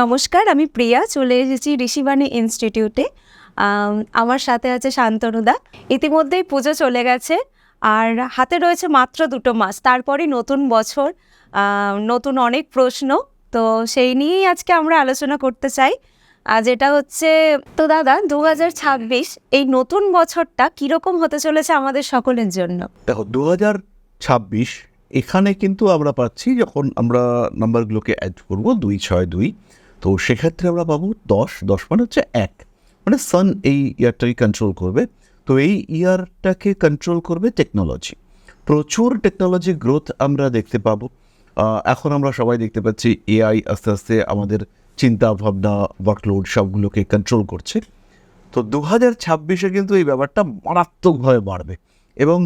নমস্কার, আমি প্রিয়া, চলে এসেছি ঋষিবাণী ইনস্টিটিউটে আমার সাথে আছে শান্তনুদা। ইতিমধ্যেই পুজো চলে গেছে, আর হাতে রয়েছে মাত্র দুটো মাস। তারপরে নতুন বছর নতুন অনেক প্রশ্ন। তো সেই নিয়েই আজকে আমরা আলোচনা করতে চাই। আর যেটা হচ্ছে, তো দাদা দু এই নতুন বছরটা কীরকম হতে চলেছে আমাদের সকলের জন্য? দেখো দু হাজার ছাব্বিশ, এখানে কিন্তু আমরা পাচ্ছি যখন আমরা নাম্বারগুলোকে অ্যাড করব, দুই, ছয়, দুই তো সেক্ষেত্রে আমরা পাবো দশ দশ মানে হচ্ছে এক। মানে সান এই ইয়ারটাকে কন্ট্রোল করবে। তো এই ইয়ারটাকে কন্ট্রোল করবে টেকনোলজি প্রচুর টেকনোলজি গ্রোথ আমরা দেখতে পাবো। এখন আমরা সবাই দেখতে পাচ্ছি এআই আস্তে আস্তে আমাদের চিন্তা ভাবনা ওয়ার্কলোড সবগুলোকে কন্ট্রোল করছে। তো দু হাজার ছাব্বিশে কিন্তু এই ব্যাপারটা মারাত্মকভাবে বাড়বে এবং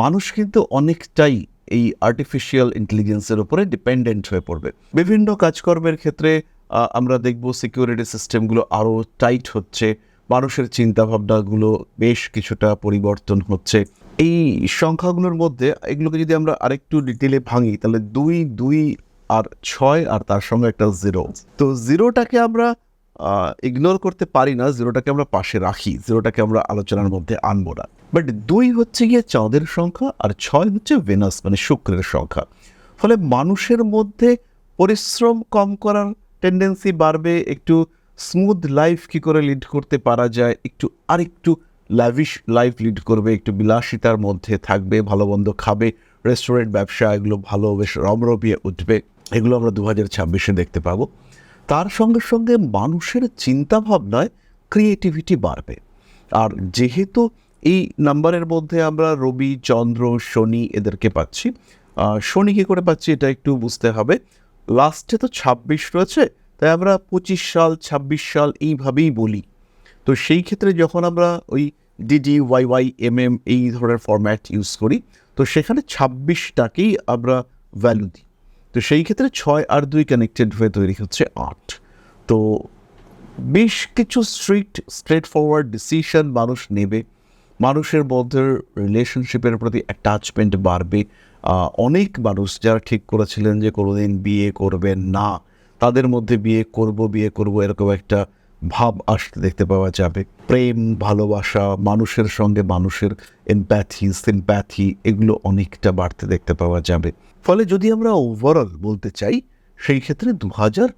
মানুষ কিন্তু অনেকটাই এই আর্টিফিশিয়াল ইন্টেলিজেন্সের উপরে ডিপেন্ডেন্ট হয়ে পড়বে। বিভিন্ন কাজকর্মের ক্ষেত্রে আমরা দেখব সিকিউরিটি সিস্টেমগুলো আরও টাইট হচ্ছে। মানুষের চিন্তাভাবনাগুলো বেশ কিছুটা পরিবর্তন হচ্ছে। এই সংখ্যাগুলোর মধ্যে এগুলোকে যদি আমরা আরেকটু ডিটেলে ভাঙি, তাহলে দুই দুই আর ছয় আর তার সঙ্গে একটা জিরো তো জিরোটাকে আমরা ইগনোর করতে পারি না জিরোটাকে আমরা পাশে রাখি জিরোটাকে আমরা আলোচনার মধ্যে আনব না। বাট দুই হচ্ছে গিয়ে চাঁদের সংখ্যা আর ছয় হচ্ছে ভেনাস মানে শুক্রের সংখ্যা। ফলে মানুষের মধ্যে পরিশ্রম কম করার টেন্ডেন্সি বাড়বে, একটু স্মুথ লাইফ কি করে লিড করতে পারা যায়, একটু, আরেকটু লাভিশ লাইফ লিড করবে, একটু বিলাসিতার মধ্যে থাকবে, ভালো মন্দ খাবে রেস্টুরেন্ট ব্যবসা, এগুলো ভালো, বেশ রমরমিয়ে উঠবে, এগুলো আমরা দু হাজার ছাব্বিশে দেখতে পাবো। তার সঙ্গে সঙ্গে মানুষের চিন্তাভাবনায় ক্রিয়েটিভিটি বাড়বে। আর যেহেতু এই নাম্বারের মধ্যে আমরা রবি, চন্দ্র, শনি এদেরকে পাচ্ছি শনি কী করে পাচ্ছি এটা একটু বুঝতে হবে। লাস্টে তো ছাব্বিশ রয়েছে, তাই আমরা পঁচিশ সাল, ছাব্বিশ সাল এইভাবেই বলি। তো সেই ক্ষেত্রে যখন আমরা ওই DD Y Y M M এই ধরনের ফরম্যাট ইউজ করি, তো সেখানে ছাব্বিশটাকেই আমরা ভ্যালু দিই। তো সেই ক্ষেত্রে ছয় আর দুই কানেক্টেড হয়ে তৈরি হচ্ছে আট। তো বেশ কিছু স্ট্রিক্ট স্ট্রেট ফরওয়ার্ড ডিসিশন মানুষ নেবে। মানুষের মধ্যে রিলেশনশিপের প্রতি অ্যাটাচমেন্ট বাড়বে। অনেক মানুষ যারা ঠিক করেছিলেন যে কোনোদিন বিয়ে করবেন না, তাদের মধ্যে বিয়ে করব বিয়ে করব এরকম একটা ভাব আসতে দেখতে পাওয়া যাবে। প্রেম, ভালোবাসা, মানুষের সঙ্গে মানুষের এমপ্যাথি সিম্প্যাথি এগুলো অনেকটা বাড়তে দেখতে পাওয়া যাবে। ফলে যদি আমরা ওভারঅল বলতে চাই, সেই ক্ষেত্রে দু হাজার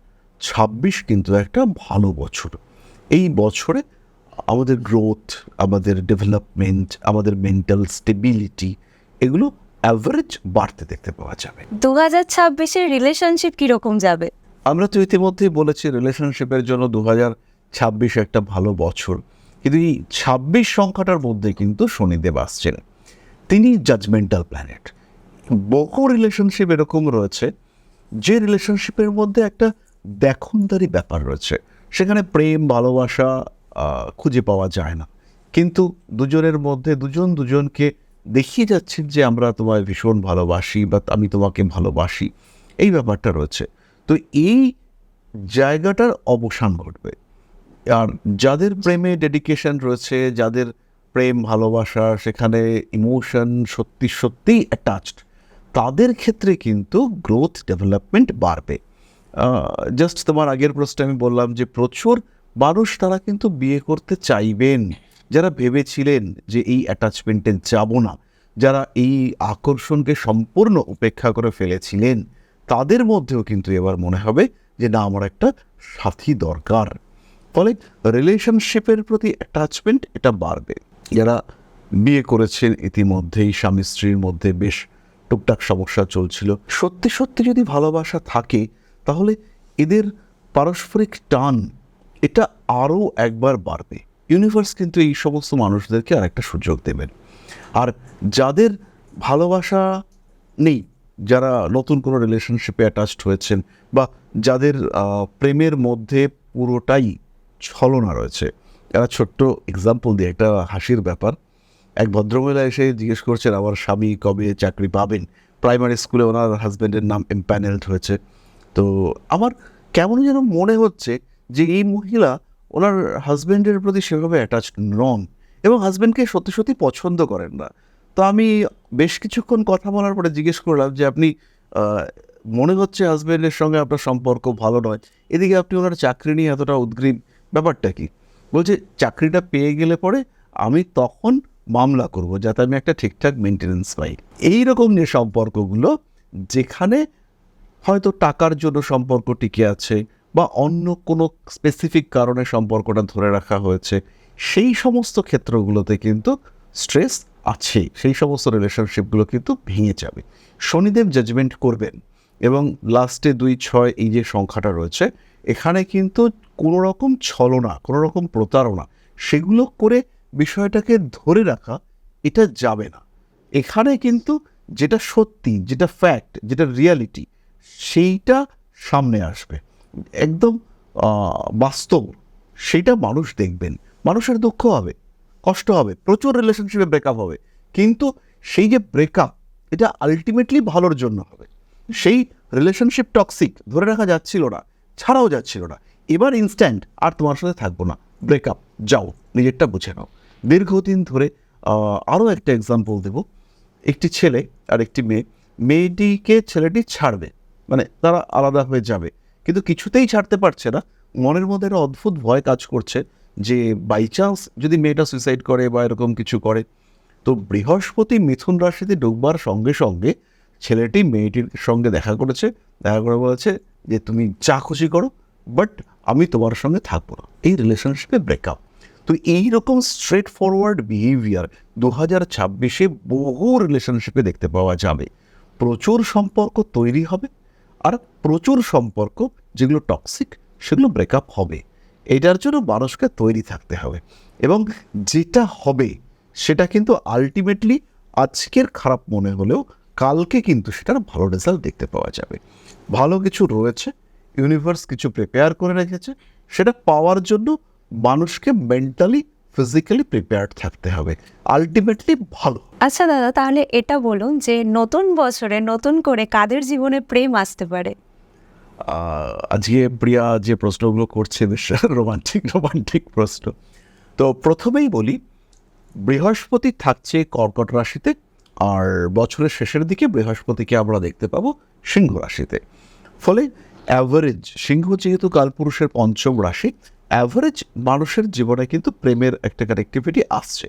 ছাব্বিশ কিন্তু একটা ভালো বছর। এই বছরে আমাদের গ্রোথ আমাদের ডেভেলপমেন্ট আমাদের মেন্টাল স্টেবিলিটি এগুলো অ্যাভারেজ বাড়তে দেখতে পাওয়া যাবে। দু হাজার ছাব্বিশের রিলেশনশিপ কীরকম যাবে? আমরা তো ইতিমধ্যেই বলেছি রিলেশনশিপের জন্য দু হাজার ছাব্বিশ একটা ভালো বছর। কিন্তু এই ছাব্বিশ সংখ্যাটার মধ্যে কিন্তু শনিদেব আসছেন। তিনি জাজমেন্টাল প্ল্যানেট বহু রিলেশনশিপ এরকম রয়েছে যে রিলেশনশিপের মধ্যে একটা দেখনদারি ব্যাপার রয়েছে। সেখানে প্রেম ভালোবাসা খুঁজে পাওয়া যায় না। কিন্তু দুজনের মধ্যে দুজন দুজনকে দেখিয়ে যাচ্ছেন যে আমরা তোমায় ভীষণ ভালোবাসি বা আমি তোমাকে ভালোবাসি। এই ব্যাপারটা রয়েছে। তো এই জায়গাটার অবসান ঘটবে। আর যাদের প্রেমে ডেডিকেশন রয়েছে, যাদের প্রেম, ভালোবাসা, সেখানে ইমোশন সত্যি সত্যিই অ্যাটাচড তাদের ক্ষেত্রে কিন্তু গ্রোথ ডেভেলপমেন্ট বাড়বে। জাস্ট তোমার আগের প্রশ্নে আমি বললাম যে প্রচুর মানুষ তারা কিন্তু বিয়ে করতে চাইবেন। যারা ভেবেছিলেন যে এই অ্যাটাচমেন্টে যাব না, যারা এই আকর্ষণকে সম্পূর্ণ উপেক্ষা করে ফেলেছিলেন, তাদের মধ্যেও কিন্তু এবার মনে হবে যে না, আমার একটা সাথী দরকার। ফলে রিলেশনশিপের প্রতি অ্যাটাচমেন্ট এটা বাড়বে। যারা বিয়ে করেছেন, ইতিমধ্যেই স্বামী স্ত্রীর মধ্যে বেশ টুকটাক সমস্যা চলছিল। সত্যি সত্যি যদি ভালোবাসা থাকে, তাহলে এদের পারস্পরিক টান এটা আরও একবার বাড়বে। ইউনিভার্স কিন্তু এই সমস্ত মানুষদেরকে আর একটা সুযোগ দেবেন আর যাদের ভালোবাসা নেই, যারা নতুন কোনো রিলেশনশিপে অ্যাটাচড হয়েছেন বা যাদের প্রেমের মধ্যে পুরোটাই ছলনা রয়েছে। একটা ছোট্ট এক্সাম্পল দিয়ে একটা হাসির ব্যাপার। এক ভদ্রমহিলা এসে জিজ্ঞেস করছেন, আমার স্বামী কবে চাকরি পাবেন? প্রাইমারি স্কুলে ওনার হাজব্যান্ডের নাম এম্প্যানেলড হয়েছে। তো আমার কেমন যেন মনে হচ্ছে যে এই মহিলা ওনার হাজব্যান্ডের প্রতি সেভাবে অ্যাটাচড নন এবং হাজব্যান্ডকে সত্যি সত্যি পছন্দ করেন না। তো আমি বেশ কিছুক্ষণ কথা বলার পরে জিজ্ঞেস করলাম যে, আপনি মনে হচ্ছে হাজব্যান্ডের সঙ্গে আপনার সম্পর্ক ভালো নয়। এদিকে আপনি ওনার চাকরি নিয়ে এতটা উদ্গ্রীব। ব্যাপারটা কি? বলছে, চাকরিটা পেয়ে গেলে পরে আমি তখন মামলা করব যাতে আমি একটা ঠিকঠাক মেনটেনেন্স পাই। এই রকম যে সম্পর্কগুলো, যেখানে হয়তো টাকার জন্য সম্পর্ক টিকে আছে বা অন্য কোনো স্পেসিফিক কারণে সম্পর্কটা ধরে রাখা হয়েছে, সেই সমস্ত ক্ষেত্রগুলোতে কিন্তু স্ট্রেস আছে সেই সমস্ত রিলেশনশিপগুলো কিন্তু ভেঙে যাবে। শনিদেব জাজমেন্ট করবেন এবং লাস্টে দুই, ছয় এই যে সংখ্যাটা রয়েছে, এখানে কিন্তু কোনো রকম ছলনা, কোনো রকম প্রতারণা সেগুলো করে বিষয়টাকে ধরে রাখা এটা যাবে না। এখানে কিন্তু যেটা সত্যি, যেটা ফ্যাক্ট যেটা রিয়ালিটি সেইটা সামনে আসবে। একদম বাস্তব, সেটা মানুষ দেখবেন। মানুষের দুঃখ হবে, কষ্ট হবে, প্রচুর রিলেশনশিপে ব্রেকআপ হবে। কিন্তু সেই যে ব্রেকআপ এটা আলটিমেটলি ভালোর জন্য হবে। সেই রিলেশনশিপ টক্সিক ধরে রাখা যাচ্ছিল না, ছাড়াও যাচ্ছিল না। এবার ইনস্ট্যান্ট আর তোমার সাথে থাকব না। ব্রেকআপ যাও, নিজেরটা বুঝে নাও। দীর্ঘদিন ধরে আরও একটা এক্সাম্পল দেবো। একটি ছেলে আর একটি মেয়ে, মেয়েটিকে ছেলেটি ছাড়বে মানে তারা আলাদা হয়ে যাবে। কিন্তু কিছুতেই ছাড়তে পারছে না। মনের মধ্যে একটা অদ্ভুত ভয় কাজ করছে যে বাই চান্স যদি মেয়েটা সুইসাইড করে বা এরকম কিছু করে, তো বৃহস্পতি মিথুন রাশিতে ঢুকবার সঙ্গে সঙ্গে ছেলেটি মেয়েটির সঙ্গে দেখা করেছে, দেখা করে বলেছে যে, তুমি যা খুশি করো বাট আমি তোমার সঙ্গে থাকব না। এই রিলেশনশিপে ব্রেকআপ তো এই রকম স্ট্রেট ফরওয়ার্ড বিহেভিয়ার দু হাজার ছাব্বিশে বহু রিলেশনশিপে দেখতে পাওয়া যাবে। প্রচুর সম্পর্ক তৈরি হবে আর প্রচুর সম্পর্ক যেগুলো টক্সিক সেগুলো ব্রেকআপ হবে। এটার জন্য মানুষকে তৈরি থাকতে হবে। এবং যেটা হবে, সেটা কিন্তু আলটিমেটলি আজকের খারাপ মনে হলেও কালকে কিন্তু সেটার ভালো রেজাল্ট দেখতে পাওয়া যাবে। ভালো কিছু রয়েছে ইউনিভার্স কিছু প্রিপেয়ার করে রেখেছে, সেটা পাওয়ার জন্য মানুষকে মেন্টালি ফিজিক্যালি প্রিপেয়ার্ড থাকতে হবে। আলটিমেটলি ভালো। আচ্ছা দাদা তাহলে এটা বলুন যে নতুন বছরে নতুন করে কাদের জীবনে প্রেম আসতে পারে? আজকে প্রিয়া যে প্রশ্নগুলো করছে বেশ রোমান্টিক রোমান্টিক প্রশ্ন। তো প্রথমেই বলি বৃহস্পতি থাকছে কর্কট রাশিতে আর বছরের শেষের দিকে বৃহস্পতিকে আমরা দেখতে পাবো সিংহ রাশিতে। ফলে অ্যাভারেজ সিংহ যেহেতু কালপুরুষের পঞ্চম রাশি অ্যাভারেজ মানুষের জীবনে কিন্তু প্রেমের একটা কানেক্টিভিটি আসছে।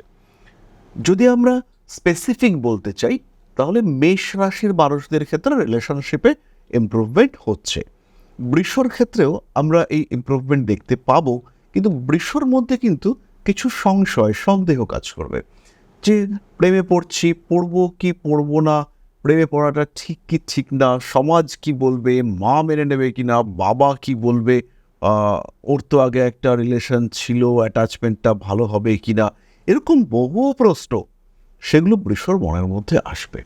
যদি আমরা স্পেসিফিক বলতে চাই, তাহলে মেষ রাশির মানুষদের ক্ষেত্রে রিলেশনশিপে ইমপ্রুভমেন্ট হচ্ছে। বৃষর ক্ষেত্রেও আমরা এই ইমপ্রুভমেন্ট দেখতে পাবো, কিন্তু বৃষর মধ্যে কিন্তু কিছু সংশয়, সন্দেহ কাজ করবে। যে প্রেমে পড়ছি, পড়ব কি পড়ব না, প্রেমে পড়াটা ঠিক কি ঠিক না, সমাজ কি বলবে, মা মেনে নেবে কি না বাবা কি বলবে ওর তো আগে একটা রিলেশন ছিল অ্যাটাচমেন্টটা ভালো হবে কি না এরকম বহু প্রশ্ন। সেগুলো বৃষর মনের মধ্যে আসবে।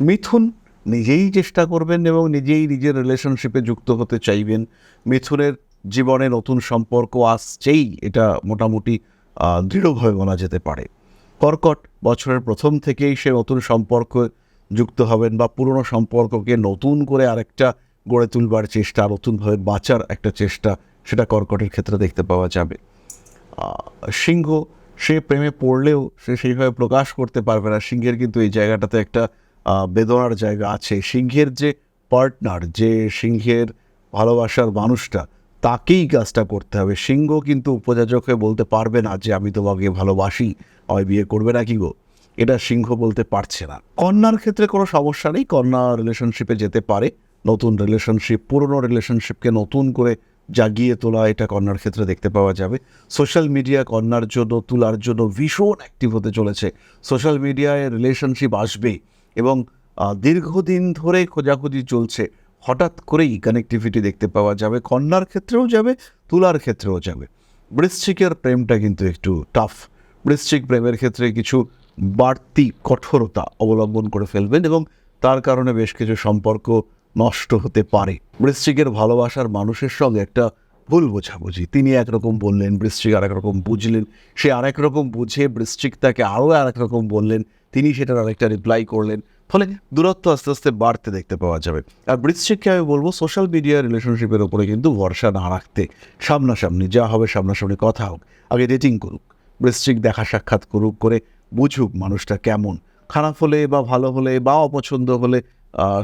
মিথুন নিজেই চেষ্টা করবেন এবং নিজেই নিজের রিলেশনশিপে যুক্ত হতে চাইবেন। মিথুনের জীবনে নতুন সম্পর্ক আসছেই, এটা মোটামুটি দৃঢ়ভাবে বলা যেতে পারে। কর্কট বছরের প্রথম থেকেই সে নতুন সম্পর্ক যুক্ত হবেন বা পুরনো সম্পর্ককে নতুন করে আরেকটা গড়ে তুলবার চেষ্টা, নতুনভাবে বাঁচার একটা চেষ্টা সেটা কর্কটের ক্ষেত্রে দেখতে পাওয়া যাবে। সিংহ, সে প্রেমে পড়লেও সে সেইভাবে প্রকাশ করতে পারবে না। সিংহের কিন্তু এই জায়গাটাতে একটা বেদনার জায়গা আছে। সিংহের যে পার্টনার যে সিংহের ভালোবাসার মানুষটা, তাকেই কাজটা করতে হবে। সিংহ কিন্তু উপযাজক হয়ে বলতে পারবে না যে, আমি তোমাকে ভালোবাসি, আমায় বিয়ে করবে না কি গো? এটা সিংহ বলতে পারছে না। কন্যার ক্ষেত্রে কোনো সমস্যা নেই। কন্যা রিলেশনশিপে যেতে পারে। নতুন রিলেশনশিপ পুরনো রিলেশনশিপকে নতুন করে জাগিয়ে তোলা, এটা কন্যার ক্ষেত্রে দেখতে পাওয়া যাবে। সোশ্যাল মিডিয়া কন্যার জন্য, তোলার জন্য ভীষণ অ্যাক্টিভ হতে চলেছে। সোশ্যাল মিডিয়ায় রিলেশনশিপ আসবে এবং দীর্ঘদিন ধরে খোঁজাখুঁজি চলছে। হঠাৎ করেই কানেক্টিভিটি দেখতে পাওয়া যাবে। কন্যার ক্ষেত্রেও যাবে, তুলার ক্ষেত্রেও যাবে। বৃশ্চিকের প্রেমটা কিন্তু একটু টাফ বৃশ্চিক প্রেমের ক্ষেত্রে কিছু বাড়তি কঠোরতা অবলম্বন করে ফেলবেন এবং তার কারণে বেশ কিছু সম্পর্ক নষ্ট হতে পারে। বৃশ্চিকের ভালোবাসার মানুষের সঙ্গে একটা ভুল বোঝাবুঝি। তিনি একরকম বললেন, বৃশ্চিক আরেক রকম বুঝলেন, সে আরেক রকম বুঝে বৃশ্চিক তাকে আরও আরেক রকম বললেন, তিনি সেটার আরেকটা রিপ্লাই করলেন। ফলে দূরত্ব আস্তে আস্তে বাড়তে দেখতে পাওয়া যাবে। আর বৃশ্চিককে আমি বলব সোশ্যাল মিডিয়া রিলেশনশিপের ওপরে কিন্তু ভরসা না রাখতে, সামনাসামনি, যা হবে সামনাসামনি কথা হোক, আগে ডেটিং করুক। বৃশ্চিক দেখা সাক্ষাৎ করুক করে বুঝুক মানুষটা কেমন। খারাপ হলে বা ভালো হলে বা অপছন্দ হলে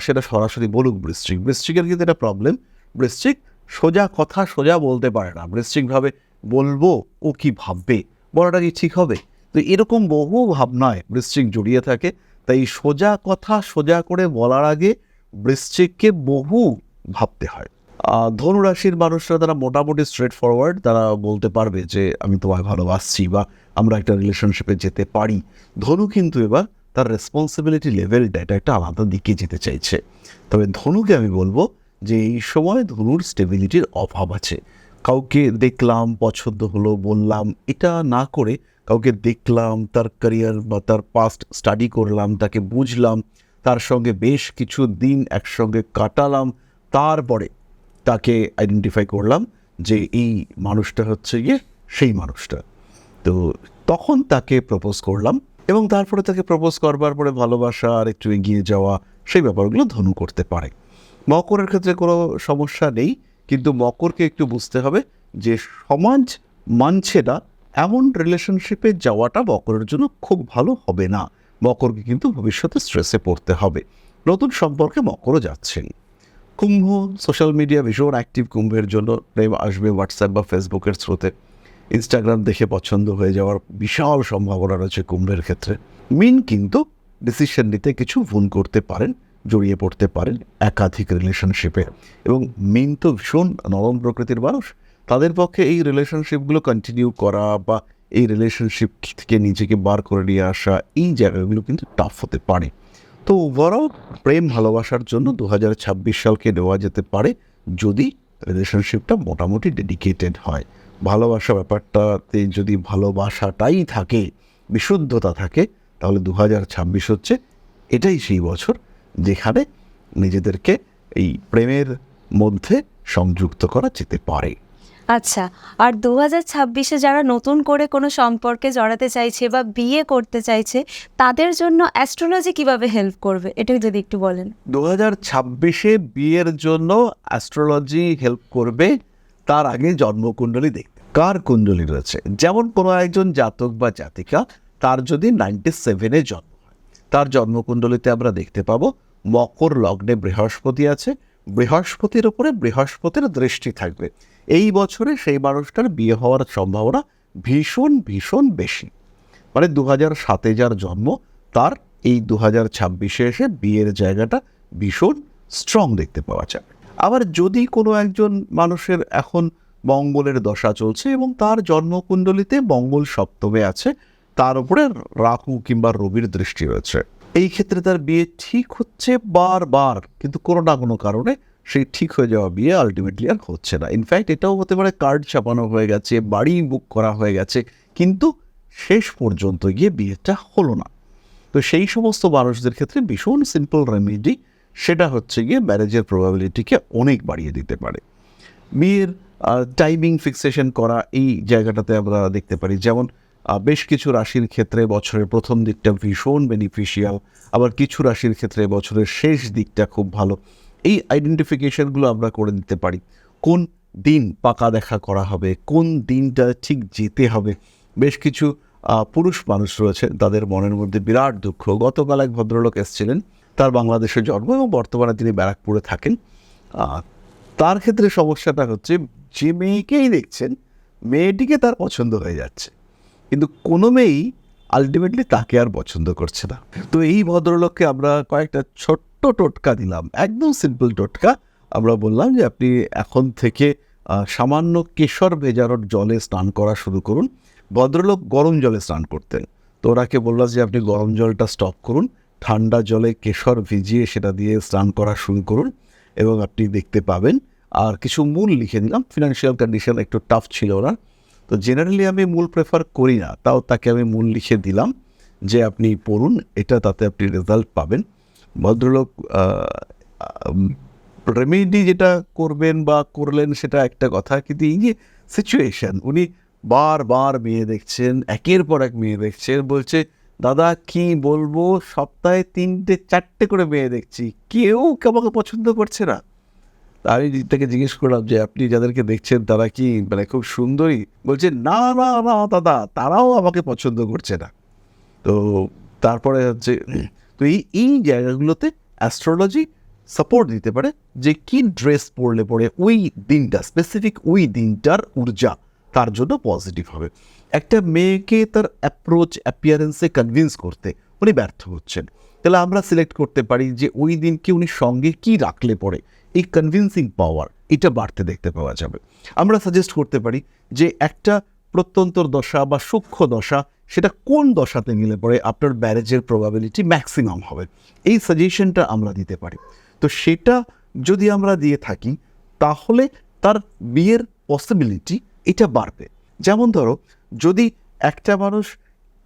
সেটা সরাসরি বলুক বৃশ্চিক। বৃশ্চিকের কিন্তু এটা প্রবলেম বৃশ্চিক সোজা কথা সোজা বলতে পারে না। বৃশ্চিক ভাবে বলব ও কি ভাববে? বলাটা কি ঠিক হবে? তো এরকম বহু ভাবনায় বৃশ্চিক জড়িয়ে থাকে। তাই সোজা কথা সোজা করে বলার আগে বৃশ্চিককে বহু ভাবতে হয়। আহ, ধনু রাশির মানুষরা তারা মোটামুটি স্ট্রেট ফরওয়ার্ড তারা বলতে পারবে যে আমি তোমায় ভালোবাসছি বা আমরা একটা রিলেশনশিপে যেতে পারি। ধনু কিন্তু এবার তার রেসপন্সিবিলিটি লেভেলটা এটা একটা আলাদা দিকে যেতে চাইছে। তবে ধনুকে আমি বলব যে এই সময় ধনুর স্টেবিলিটির অভাব আছে। কাউকে দেখলাম, পছন্দ হলো, বললাম, এটা না করে কাউকে দেখলাম, তার ক্যারিয়ার বা তার পাস্ট স্টাডি করলাম, তাকে বুঝলাম, তার সঙ্গে বেশ কিছু দিন একসঙ্গে কাটালাম, তারপরে তাকে আইডেন্টিফাই করলাম যে এই মানুষটা হচ্ছে গিয়ে সেই মানুষটা। তো তখন তাকে প্রপোজ করলাম এবং তারপরে তাকে প্রপোজ করবার পরে ভালোবাসা আর একটু এগিয়ে যাওয়া, সেই ব্যাপারগুলো ধনু করতে পারে। মকরের ক্ষেত্রে কোনো সমস্যা নেই, কিন্তু মকরকে একটু বুঝতে হবে যে সমাজ মানছে না, এমন রিলেশনশিপে যাওয়াটা মকরের জন্য খুব ভালো হবে না। মকরকে কিন্তু ভবিষ্যতে স্ট্রেসে পড়তে হবে। নতুন সম্পর্কে মকরও যাচ্ছেন। কুম্ভ সোশ্যাল মিডিয়া ভীষণ অ্যাক্টিভ কুম্ভের জন্য আসবে হোয়াটসঅ্যাপ বা ফেসবুকের স্রোতে ইনস্টাগ্রাম দেখে পছন্দ হয়ে যাওয়ার বিশাল সম্ভাবনা রয়েছে কুম্ভের ক্ষেত্রে। মিন কিন্তু ডিসিশন নিতে কিছু ভুল করতে পারেন, জড়িয়ে পড়তে পারেন একাধিক রিলেশনশিপে এবং মিন তো ভীষণ নরম প্রকৃতির মানুষ। তাদের পক্ষে এই রিলেশনশিপগুলো কন্টিনিউ করা বা এই রিলেশনশিপ থেকে নিজেকে বার করে নিয়ে আসা এই জায়গাগুলো কিন্তু টাফ হতে পারে। তো ওভারঅল প্রেম ভালোবাসার জন্য দু হাজার ছাব্বিশ সালকে নেওয়া যেতে পারে যদি রিলেশনশিপটা মোটামুটি ডেডিকেটেড হয়। ভালোবাসা ব্যাপারটাতে যদি ভালোবাসাটাই থাকে বিশুদ্ধতা থাকে তাহলে দু হাজার ছাব্বিশ হচ্ছে এটাই সেই বছর যেখানে নিজেদেরকে এই প্রেমের মধ্যে সংযুক্ত করা যেতে পারে। আচ্ছা আর দু হাজার ছাব্বিশে যারা নতুন করে কোনো সম্পর্কে জড়াতে চাইছে বা বিয়ে করতে চাইছে তাদের জন্য অ্যাস্ট্রোলজি কীভাবে হেল্প করবে এটাই যদি একটু বলেন? দু হাজার ছাব্বিশে বিয়ের জন্য অ্যাস্ট্রোলজি হেল্প করবে তার আগে জন্মকুণ্ডলী দেখতে। কার কুণ্ডলী রয়েছে? যেমন কোনো একজন জাতক বা জাতিকা, তার যদি নাইনটি সেভেনে জন্ম হয়, তার জন্মকুণ্ডলীতে আমরা দেখতে পাবো মকর লগ্নে বৃহস্পতি আছে। বৃহস্পতির উপরে বৃহস্পতির দৃষ্টি থাকবে। এই বছরে সেই মানুষটার বিয়ে হওয়ার সম্ভাবনা ভীষণ ভীষণ বেশি। মানে দু হাজার সাতে যার জন্ম, তার এই দু হাজার ছাব্বিশে এসে বিয়ের জায়গাটা ভীষণ স্ট্রং দেখতে পাওয়া যাবে আবার যদি কোনো একজন মানুষের এখন মঙ্গলের দশা চলছে এবং তার জন্মকুণ্ডলিতে মঙ্গল সপ্তমে আছে, তার উপরে রাহু কিংবা রবির দৃষ্টি রয়েছে। এই ক্ষেত্রে তার বিয়ে ঠিক হচ্ছে বারবার, কিন্তু কোনো না কোনো কারণে সেই ঠিক হয়ে যাওয়া বিয়ে আলটিমেটলি আর হচ্ছে না। ইনফ্যাক্ট এটাও হতে পারে কার্ড ছাপানো হয়ে গেছে, বাড়ি বুক করা হয়ে গেছে, কিন্তু শেষ পর্যন্ত গিয়ে বিয়েটা হলো না। তো সেই সমস্ত মানুষদের ক্ষেত্রে ভীষণ সিম্পল রেমেডি সেটা হচ্ছে গিয়ে ম্যারেজের প্রবাবিলিটিকে অনেক বাড়িয়ে দিতে পারে। বিয়ের টাইমিং ফিক্সেশন করা এই জায়গাটাতে আমরা দেখতে পারি। যেমন বেশ কিছু রাশির ক্ষেত্রে বছরের প্রথম দিকটা ভীষণ বেনিফিশিয়াল আবার কিছু রাশির ক্ষেত্রে বছরের শেষ দিকটা খুব ভালো। এই আইডেন্টিফিকেশনগুলো আমরা করে দিতে পারি। কোন দিন পাকা দেখা করা হবে, কোন দিনটা ঠিক যেতে হবে। বেশ কিছু পুরুষ মানুষ রয়েছে, তাদের মনের মধ্যে বিরাট দুঃখ। গতকাল এক ভদ্রলোক এসেছিলেন তার বাংলাদেশে জন্ম এবং বর্তমানে তিনি ব্যারাকপুরে থাকেন। তার ক্ষেত্রে সমস্যাটা হচ্ছে যে মেয়েকেই দেখছেন, মেয়েটিকে তার পছন্দ হয়ে যাচ্ছে। কিন্তু কোনো মেয়েই আলটিমেটলি তাকে আর পছন্দ করছে না। তো এই ভদ্রলোককে আমরা কয়েকটা ছোট্ট টোটকা দিলাম, একদম সিম্পল টোটকা। আমরা বললাম যে আপনি এখন থেকে সামান্য কেশর ভেজানোর জলে স্নান করা শুরু করুন। ভদ্রলোক গরম জলে স্নান করতেন। তো ওনাকে বললাম যে আপনি গরম জলটা স্টপ করুন। ঠান্ডা জলে কেশর ভিজিয়ে সেটা দিয়ে স্নান করা শুরু করুন এবং আপনি দেখতে পাবেন। আর কিছু মূল লিখে দিলাম ফিনান্সিয়াল কন্ডিশন একটু টাফ ছিল ওনার তো জেনারেলি আমি মূল প্রেফার করি না। তাও তাকে আমি মূল লিখে দিলাম যে আপনি পড়ুন। এটা তাতে আপনি রেজাল্ট পাবেন। ভদ্রলোক রেমেডি যেটা করবেন বা করলেন সেটা একটা কথা। কিন্তু এই যে সিচুয়েশন উনি বারবার মেয়ে দেখছেন, একের পর এক মেয়ে দেখছেন, বলছে দাদা, কি বলব? সপ্তাহে তিনটে, চারটে করে মেয়ে দেখছি। কেউ আমাকে পছন্দ করছে না। আমি তাকে জিজ্ঞেস করলাম যে, আপনি যাদেরকে দেখছেন, তারা কি মানে খুব সুন্দরী? বলছে, না না না, দাদা, তারাও আমাকে পছন্দ করছে না। তো তারপরে হচ্ছে, তো এই এই জায়গাগুলোতে অ্যাস্ট্রোলজি সাপোর্ট দিতে পারে যে, কি ড্রেস পরলে পরে ওই দিনটা স্পেসিফিক ওই দিনটার ঊর্জা। তার জন্য পজিটিভ হবে। একটা মেয়েকে তার অ্যাপ্রোচ অ্যাপিয়ারেন্সে কনভিন্স করতে উনি ব্যর্থ হচ্ছেন। তাহলে আমরা সিলেক্ট করতে পারি যে ওই দিনকে উনি সঙ্গে কি রাখলে পরে এই কনভিন্সিং পাওয়ার এটা বাড়তে দেখতে পাওয়া যাবে। আমরা সাজেস্ট করতে পারি যে একটা প্রত্যন্তর দশা বা সূক্ষ্ম দশা সেটা কোন দশাতে নিলে পরে আপনার ব্যারেজের প্রবাবিলিটি ম্যাক্সিমাম হবে। এই সাজেশনটা আমরা দিতে পারি। তো সেটা যদি আমরা দিয়ে থাকি, তাহলে তার বিয়ের পসিবিলিটি এটা বাড়বে। যেমন ধরো, যদি একটা মানুষ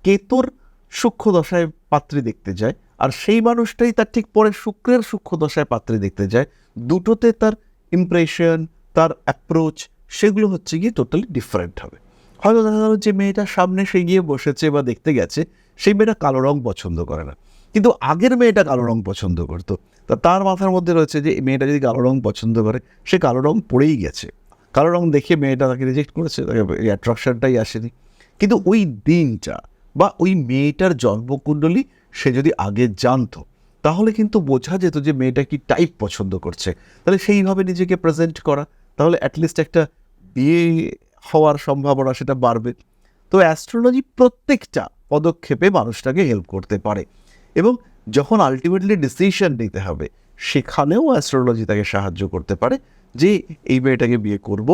কেতর সূক্ষ্ম দশায় পাত্রী দেখতে যায়, আর সেই মানুষটাই তার ঠিক পরে শুক্রের সূক্ষ্ম দশায় পাত্রী দেখতে যায়, দুটোতে তার ইমপ্রেশন তার অ্যাপ্রোচ সেগুলো হচ্ছে গিয়ে টোটালি ডিফারেন্ট হবে। হয়তো দেখা গেল যে মেয়েটা সামনে সে গিয়ে বসেছে বা দেখতে গেছে, সেই মেয়েটা কালো রং পছন্দ করে না। কিন্তু আগের মেয়েটা কালো রং পছন্দ করতো। তা তার মাথার মধ্যে রয়েছে যে মেয়েটা যদি কালো রং পছন্দ করে, সে কালো রং পড়েই গেছে। কালো রং দেখে মেয়েটা তাকে রিজেক্ট করেছে, তাকে অ্যাট্রাকশনটাই আসেনি। কিন্তু ওই দিনটা বা ওই মেয়েটার জন্মকুণ্ডলী সে যদি আগে জানতো, তাহলে কিন্তু বোঝা যেত যে মেয়েটা কি টাইপ পছন্দ করছে। তাহলে সেইভাবে নিজেকে প্রেজেন্ট করা, তাহলে অ্যাটলিস্ট একটা বিয়ে হওয়ার সম্ভাবনা সেটা বাড়বে। তো অ্যাস্ট্রোলজি প্রত্যেকটা পদক্ষেপে মানুষটাকে হেল্প করতে পারে এবং যখন আলটিমেটলি ডিসিশন নিতে হবে, সেখানেও অ্যাস্ট্রোলজি তাকে সাহায্য করতে পারে। যে এই মেয়েটাকে বিয়ে করব,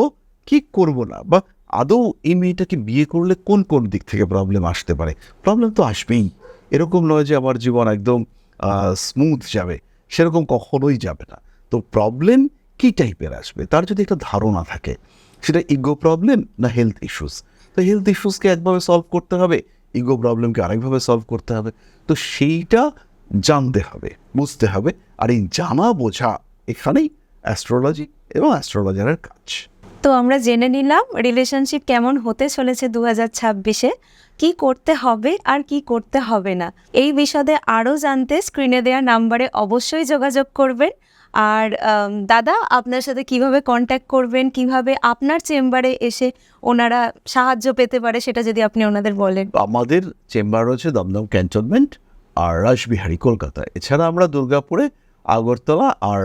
কি করব না? বা আদৌ এই মেয়েটাকে বিয়ে করলে কোন কোন দিক থেকে প্রবলেম আসতে পারে? প্রবলেম তো আসবেই। এরকম নয় যে আমার জীবন একদম স্মুথ যাবে। সেরকম কখনোই যাবে না। তো প্রবলেম কী টাইপের আসবে? তার যদি একটা ধারণা থাকে, সেটা ইগো প্রবলেম না হেলথ ইস্যুস তো হেলথ ইস্যুসকে একভাবে সলভ করতে হবে ইগো প্রবলেমকে আরেকভাবে সলভ করতে হবে। তো সেইটা জানতে হবে, বুঝতে হবে। আর এই জানা বোঝা এখানেই অ্যাস্ট্রোলজি এবং অ্যাস্ট্রোলজারের কাজ। তো আমরা জেনে নিলাম রিলেশনশিপ কেমন হতে চলেছে দু হাজার ছাব্বিশে কী করতে হবে আর কি করতে হবে না। এই বিশদে আরও জানতে স্ক্রিনে দেওয়া নাম্বারে অবশ্যই যোগাযোগ করবেন। আর দাদা আপনার সাথে কীভাবে কন্ট্যাক্ট করবেন কীভাবে আপনার চেম্বারে এসে ওনারা সাহায্য পেতে পারে সেটা যদি আপনি ওনাদের বলেন। আমাদের চেম্বার রয়েছে দমদম ক্যান্টনমেন্ট আর রাসবিহারী কলকাতা। এছাড়া আমরা দুর্গাপুরে আগরতলা আর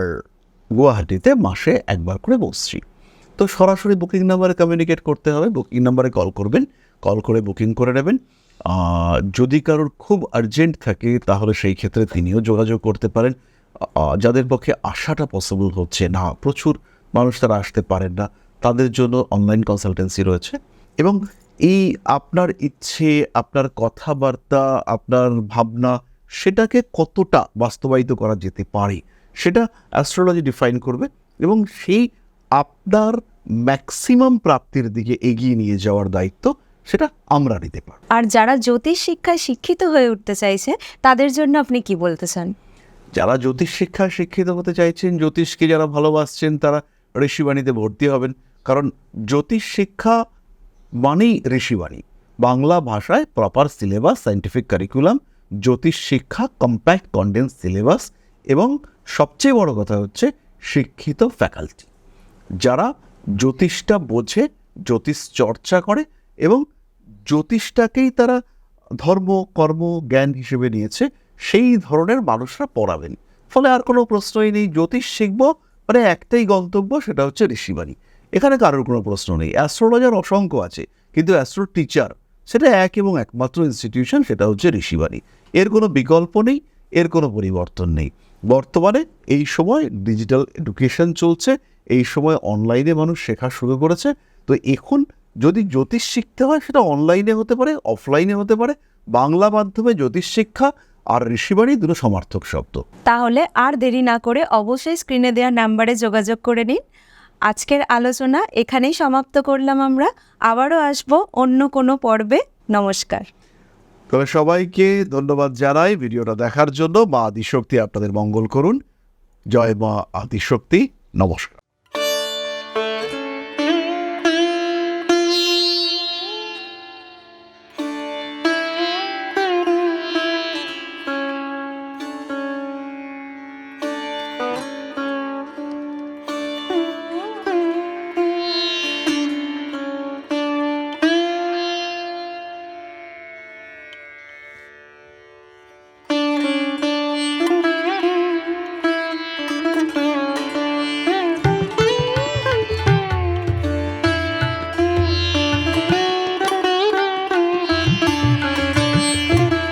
গুয়াহাটিতে মাসে একবার করে বসছি। তো সরাসরি বুকিং নাম্বারে কমিউনিকেট করতে হবে বুকিং নাম্বারে কল করবেন কল করে বুকিং করে নেবেন। যদি কারোর খুব আর্জেন্ট থাকে, তাহলে সেই ক্ষেত্রে তিনিও যোগাযোগ করতে পারেন। যাদের পক্ষে আসাটা পসিবল হচ্ছে না, প্রচুর মানুষ তারা আসতে পারেন না, তাদের জন্য অনলাইন কনসালটেন্সি রয়েছে। এবং এই আপনার ইচ্ছে, আপনার কথাবার্তা, আপনার ভাবনা, সেটাকে কতটা বাস্তবায়িত করা যেতে পারে সেটা অ্যাস্ট্রোলজি ডিফাইন করবে এবং সেই আপনার ম্যাক্সিমাম প্রাপ্তির দিকে এগিয়ে নিয়ে যাওয়ার দায়িত্ব সেটা আমরা নিতে পারব। আর যারা জ্যোতিষ শিক্ষায় শিক্ষিত হয়ে উঠতে চাইছে তাদের জন্য আপনি কি বলতে চান? যারা জ্যোতিষ শিক্ষায় শিক্ষিত হতে চাইছেন জ্যোতিষকে যারা ভালোবাসছেন তারা ঋষিবাণীতে ভর্তি হবেন। কারণ জ্যোতিষ শিক্ষা মানেই ঋষিবাণী। বাংলা ভাষায় প্রপার সিলেবাস সায়েন্টিফিক কারিকুলাম জ্যোতিষ শিক্ষা কম্প্যাক্ট কন্ডেন্স সিলেবাস এবং সবচেয়ে বড় কথা হচ্ছে শিক্ষিত ফ্যাকাল্টি যারা জ্যোতিষটা বোঝে, জ্যোতিষ চর্চা করে এবং জ্যোতিষটাকেই তারা ধর্ম, কর্ম, জ্ঞান হিসেবে নিয়েছে, সেই ধরনের মানুষরা পড়াবেন। ফলে আর কোনো প্রশ্নই নেই, জ্যোতিষ শিখব মানে একটাই গন্তব্য সেটা হচ্ছে ঋষিবাণী। এখানে কারোর কোনো প্রশ্ন নেই। অ্যাস্ট্রোলজার অসংখ্য আছে, কিন্তু অ্যাস্ট্রো টিচার সেটা এক এবং একমাত্র ইনস্টিটিউশন সেটা হচ্ছে ঋষিবাণী। এর কোনো বিকল্প নেই, এর কোনো পরিবর্তন নেই। বর্তমানে এই সময় ডিজিটাল এডুকেশন চলছে, এই সময় অনলাইনে মানুষ শেখা শুরু করেছে। তো এখন যদি জ্যোতিষ শিখতে হয়, সেটা অনলাইনে হতে পারে, অফলাইনে হতে পারে, বাংলা মাধ্যমে জ্যোতিষ শিক্ষা আর ঋষিবাণী দুটো সমার্থক শব্দ। তাহলে আর দেরি না করে অবশ্যই স্ক্রিনে দেওয়া নাম্বারে যোগাযোগ করে নিন। আজকের আলোচনা এখানেই সমাপ্ত করলাম আমরা। আবারও আসব অন্য কোনো পর্বে। নমস্কার। তবে সবাইকে ধন্যবাদ জানাই ভিডিওটা দেখার জন্য। মা আদিশক্তি আপনাদের মঙ্গল করুন। জয় মা আদিশক্তি। নমস্কার।